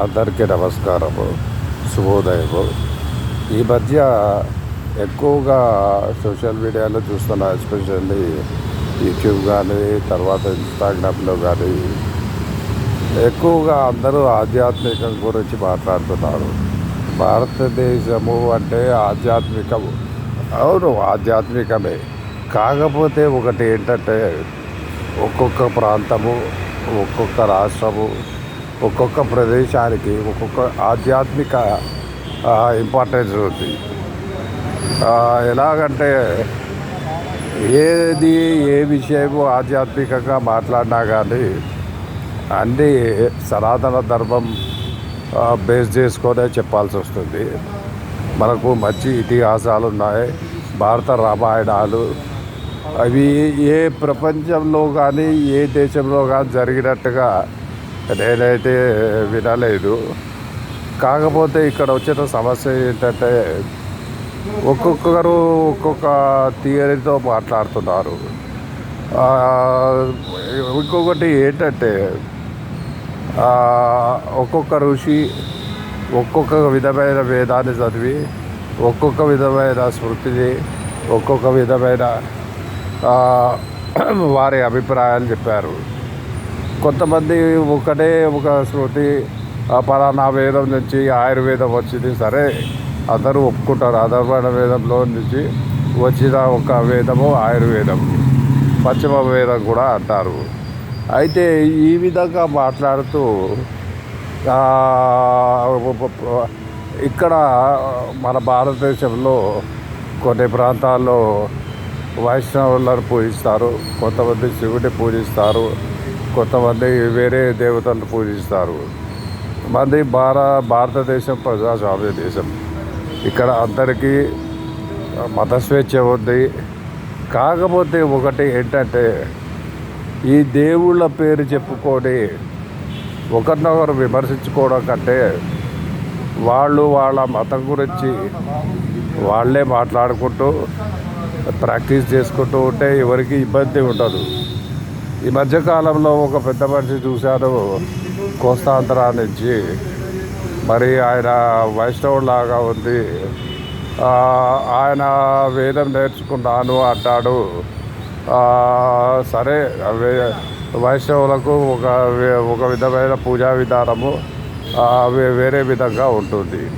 అందరికీ నమస్కారము శుభోదయము. ఈ మధ్య ఎక్కువగా సోషల్ మీడియాలో చూస్తున్నా ఎస్పెషల్లీ యూట్యూబ్ కానీ తర్వాత ఇన్స్టాగ్రామ్లో కానీ ఎక్కువగా అందరూ ఆధ్యాత్మికం గురించి మాట్లాడుతున్నారు. భారతదేశము అంటే ఆధ్యాత్మికము. అవును ఆధ్యాత్మికమే. కాకపోతే ఒకటి ఏంటంటే ఒక్కొక్క ప్రాంతము ఒక్కొక్క రాష్ట్రము ఒక్కొక్క ప్రదేశానికి ఒక్కొక్క ఆధ్యాత్మిక ఇంపార్టెన్స్ ఉంది. ఎలాగంటే ఏది ఏ విషయము ఆధ్యాత్మికంగా మాట్లాడినా కానీ అన్నీ సనాతన ధర్మం బేస్ చేసుకొనే చెప్పాల్సి వస్తుంది. మనకు మంచి ఇతిహాసాలు ఉన్నాయి. భారత రామాయణాలు అవి ఏ ప్రపంచంలో కానీ ఏ దేశంలో కానీ జరిగినట్టుగా నేనైతే వినలేదు. కాకపోతే ఇక్కడ వచ్చిన సమస్య ఏంటంటే ఒక్కొక్కరు ఒక్కొక్క థియరీతో మాట్లాడుతున్నారు. ఇంకొకటి ఏంటంటే ఒక్కొక్క ఋషి ఒక్కొక్క విధమైన వేదాన్ని చదివి ఒక్కొక్క విధమైన స్మృతిని ఒక్కొక్క విధమైన వారి అభిప్రాయాలు చెప్పారు. కొంతమంది ఒకటే ఒక శృతి పలానా వేదం నుంచి ఆయుర్వేదం వచ్చింది సరే అందరూ ఒప్పుకుంటారు. అధర్వణ వేదంలో నుంచి వచ్చిన ఒక వేదము ఆయుర్వేదం పశ్చిమ వేదం కూడా అంటారు. అయితే ఈ విధంగా మాట్లాడుతూ ఇక్కడ మన భారతదేశంలో కొన్ని ప్రాంతాల్లో వైష్ణవులను పూజిస్తారు కొంతమంది శివుడిని పూజిస్తారు. కొంతమంది వేరే దేవతలను పూజిస్తారు. మంది భార భారతదేశం ప్రజాస్వామ్య దేశం. ఇక్కడ అందరికీ మత స్వేచ్ఛ ఉంది. కాకపోతే ఒకటి ఏంటంటే ఈ దేవుళ్ళ పేరు చెప్పుకొని ఒకరినొకరు విమర్శించుకోవడం కంటే వాళ్ళు వాళ్ళ మతం గురించి వాళ్ళే మాట్లాడుకుంటూ ప్రాక్టీస్ చేసుకుంటూ ఉంటే ఎవరికి ఇబ్బంది ఉండదు. ఈ మధ్యకాలంలో ఒక పెద్ద మనిషి చూశాను కోస్తాంధ్ర నుంచి మరి ఆయన వైష్ణవులాగా ఉంది. ఆయన వేదం నేర్చుకున్నాను అంటాడు. సరే వే- వైష్ణవులకు ఒక ఒక విధమైన పూజా విధానము వే- వేరే విధంగా ఉంటుంది.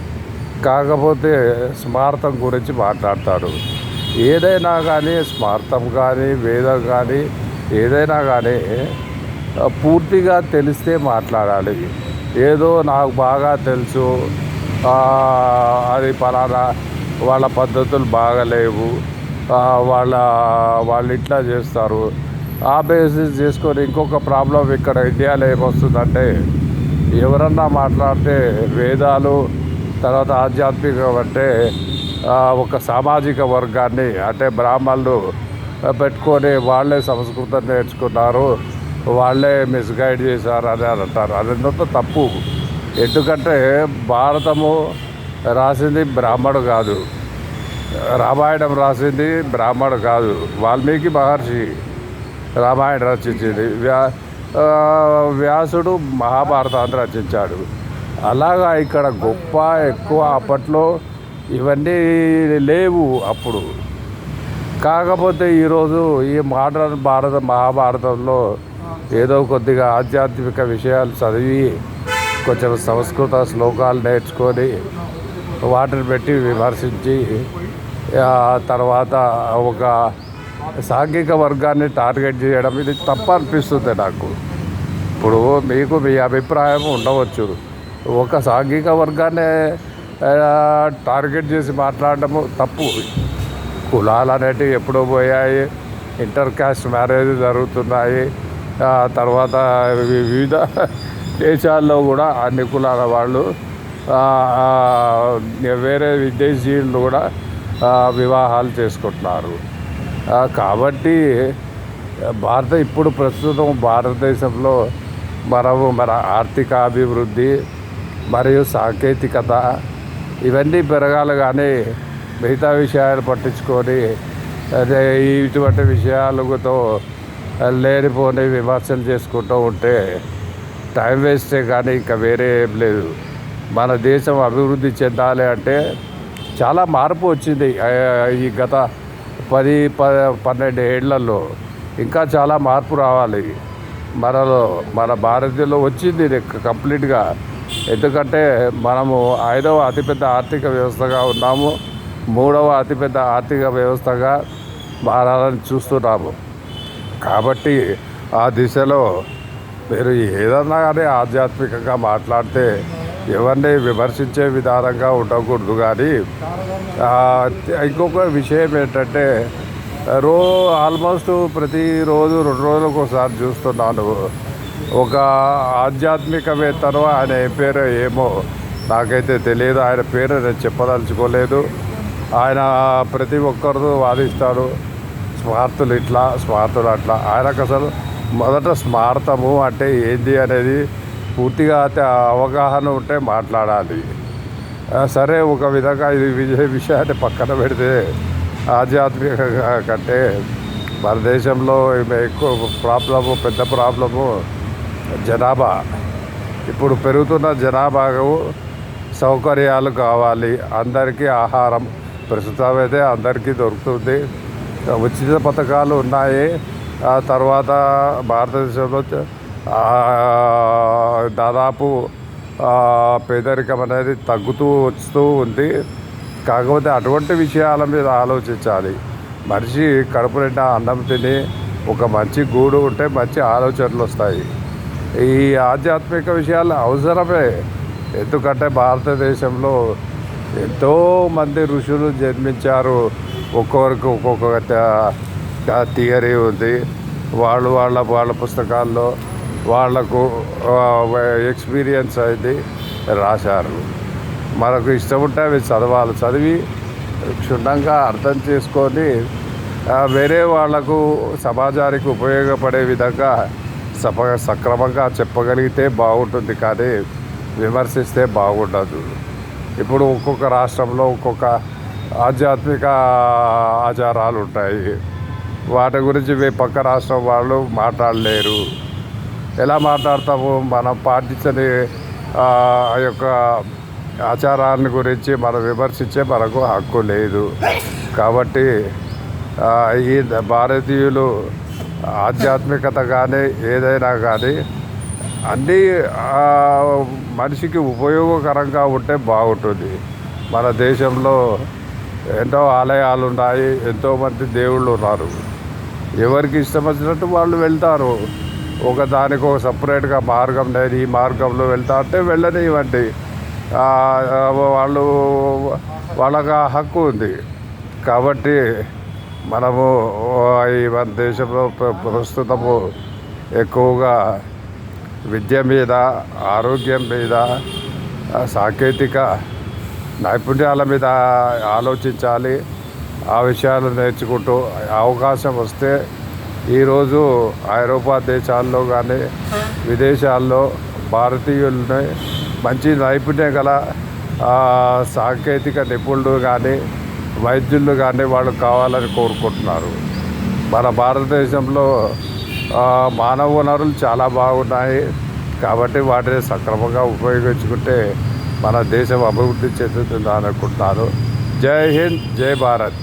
కాకపోతే స్మార్థం గురించి మాట్లాడతాడు. ఏదైనా కానీ స్మార్థం కానీ వేదం కానీ ఏదైనా కానీ పూర్తిగా తెలిస్తే మాట్లాడాలి. ఏదో నాకు బాగా తెలుసు అది పలానా వాళ్ళ పద్ధతులు బాగలేవు వాళ్ళ వాళ్ళు ఇట్లా చేస్తారు. ఆ బేసిస్ చేసుకొని ఇంకొక ప్రాబ్లం ఇక్కడ ఇండియాలో ఏమొస్తుందంటే ఎవరన్నా మాట్లాడితే వేదాలు తర్వాత ఆధ్యాత్మికం అంటే ఒక సామాజిక వర్గాన్ని అంటే బ్రాహ్మణులు పెట్టుకొని వాళ్ళే సంస్కృతం నేర్చుకున్నారు వాళ్ళే మిస్గైడ్ చేశారు అని అంటారు. అదంతా తప్పు. ఎందుకంటే భారతము రాసింది బ్రాహ్మడు కాదు. రామాయణం రాసింది బ్రాహ్మడు కాదు. వాల్మీకి మహర్షి రామాయణం రచించింది. వ్యా వ్యాసుడు మహాభారతాన్ని రచించాడు. అలాగా ఇక్కడ గొప్ప ఎక్కువ అప్పట్లో ఇవన్నీ లేవు అప్పుడు. కాకపోతే ఈరోజు ఈ మోడర్న్ భారత మహాభారతంలో ఏదో కొద్దిగా ఆధ్యాత్మిక విషయాలు చదివి కొంచెం సంస్కృత శ్లోకాలు నేర్చుకొని వాటిని పెట్టి విమర్శించి తర్వాత ఒక సాంఘిక వర్గాన్ని టార్గెట్ చేయడం ఇది తప్ప అనిపిస్తుంది నాకు. ఇప్పుడు మీకు మీ అభిప్రాయం ఉండవచ్చు. ఒక సాంఘిక వర్గాన్ని టార్గెట్ చేసి మాట్లాడటము తప్పు. కులాలు అనేటివి ఎప్పుడో పోయాయి. ఇంటర్ కాస్ట్ మ్యారేజ్ జరుగుతున్నాయి. తర్వాత వివిధ దేశాల్లో కూడా అన్ని కులాల వాళ్ళు వేరే విదేశీయులు కూడా వివాహాలు చేసుకుంటున్నారు. కాబట్టి భారత ఇప్పుడు ప్రస్తుతం భారతదేశంలో మనము మన ఆర్థిక అభివృద్ధి మరియు సాంకేతికత ఇవన్నీ పెరగాలి కానీ మిగతా విషయాలు పట్టించుకొని అదే ఇటువంటి విషయాలతో లేనిపోని విమర్శలు చేసుకుంటూ ఉంటే టైం వేస్టే కానీ ఇంకా వేరే ఏం లేదు. మన దేశం అభివృద్ధి చెందాలి అంటే చాలా మార్పు వచ్చింది. ఈ గత పది ప పన్నెండు ఏళ్ళలో ఇంకా చాలా మార్పు రావాలి. మనలో మన భారతీయులో వచ్చింది ఇది కంప్లీట్గా. ఎందుకంటే మనము ఐదవ అతిపెద్ద ఆర్థిక వ్యవస్థగా ఉన్నాము. మూడవ అతిపెద్ద ఆర్థిక వ్యవస్థగా మారాలని చూస్తున్నాము. కాబట్టి ఆ దిశలో మీరు ఏదన్నా కానీ ఆధ్యాత్మికంగా మాట్లాడితే ఎవరిని విమర్శించే విధానంగా ఉండకూడదు. కానీ ఇంకొక విషయం ఏంటంటే రో ఆల్మోస్ట్ ప్రతిరోజు రెండు రోజులకు ఒకసారి చూస్తున్నాను. ఒక ఆధ్యాత్మికవేత్తను ఆయన ఏ పేరు ఏమో నాకైతే తెలియదు. ఆయన పేరు నేను చెప్పదలుచుకోలేదు. ఆయన ప్రతి ఒక్కరు వాదిస్తాడు. స్మార్తులు ఇట్లా స్మార్తులు అట్లా. ఆయనకు అసలు మొదట స్మార్థము అంటే ఏంది అనేది పూర్తిగా అవగాహన ఉంటే మాట్లాడాలి. సరే ఒక విధంగా ఇది విజయ విషయాన్ని పక్కన పెడితే ఆధ్యాత్మికంగా కంటే మన దేశంలో ఎక్కువ ప్రాబ్లము పెద్ద ప్రాబ్లము జనాభా. ఇప్పుడు పెరుగుతున్న జనాభాకు సౌకర్యాలు కావాలి. అందరికీ ఆహారం ప్రస్తుతం అయితే అందరికీ దొరుకుతుంది. ఉచిత పథకాలు ఉన్నాయి. ఆ తర్వాత భారతదేశంలో దాదాపు పేదరికం అనేది తగ్గుతూ వస్తూ ఉంది. కాకపోతే అటువంటి విషయాల మీద ఆలోచించాలి. మనిషి కడుపు నిండా అన్నం తిని ఒక మంచి గూడు ఉంటే మంచి ఆలోచనలు వస్తాయి. ఈ ఆధ్యాత్మిక విషయాలు అవసరమే. ఎందుకంటే భారతదేశంలో ఎంతోమంది ఋషులు జన్మించారు. ఒక్కొక్కరికి ఒక్కొక్క థియరీ ఉంది. వాళ్ళు వాళ్ళ వాళ్ళ పుస్తకాల్లో వాళ్ళకు ఎక్స్పీరియన్స్ అయింది. రాశారు. మనకు ఇష్టం ఉంటే అవి చదవాలి. చదివి క్షుణ్ణంగా అర్థం చేసుకొని వేరే వాళ్ళకు సమాజానికి ఉపయోగపడే విధంగా సప సక్రమంగా చెప్పగలిగితే బాగుంటుంది. కానీ విమర్శిస్తే బాగుండదు. ఇప్పుడు ఒక్కొక్క రాష్ట్రంలో ఒక్కొక్క ఆధ్యాత్మిక ఆచారాలు ఉంటాయి. వాటి గురించి మీ పక్క రాష్ట్రం వాళ్ళు మాట్లాడలేరు. ఎలా మాట్లాడతాము? మనం పాటించని ఆ యొక్క ఆచారాన్ని గురించి మనం విమర్శించే మనకు హక్కు లేదు. కాబట్టి ఈ భారతీయులు ఆధ్యాత్మికత కానీ ఏదైనా కానీ అన్నీ మనిషికి ఉపయోగకరంగా ఉంటే బాగుంటుంది. మన దేశంలో ఎన్నో ఆలయాలు ఉన్నాయి ఎంతోమంది దేవుళ్ళు ఉన్నారు ఎవరికి ఇష్టం వచ్చినట్టు వాళ్ళు వెళ్తారు. ఒక దానికి ఒక సపరేట్గా మార్గం లేదు ఈ మార్గంలో వెళ్తా అంటే వెళ్ళనివ్వండి. వాళ్ళు వాళ్ళకి ఆ హక్కు ఉంది. కాబట్టి మనము ఈ మన దేశంలో ప్ర- ప్రస్తుతము ఎక్కువగా విద్య మీద ఆరోగ్యం మీద సాంకేతిక నైపుణ్యాల మీద ఆలోచించాలి. ఆ విషయాలు నేర్చుకుంటూ అవకాశం వస్తే ఈరోజు ఐరోపా దేశాల్లో కానీ విదేశాల్లో భారతీయుల్ని మంచి నైపుణ్యం గల సాంకేతిక నిపుణులు కానీ వైద్యులు కానీ వాళ్ళు కావాలని కోరుకుంటున్నారు. మన భారతదేశంలో మానవ వనరులు చాలా బాగున్నాయి. కాబట్టి వాటిని సక్రమంగా ఉపయోగించుకుంటే మన దేశం అభివృద్ధి చెందుతుంది అనుకుంటున్నాను జై హింద్ జై భారత్.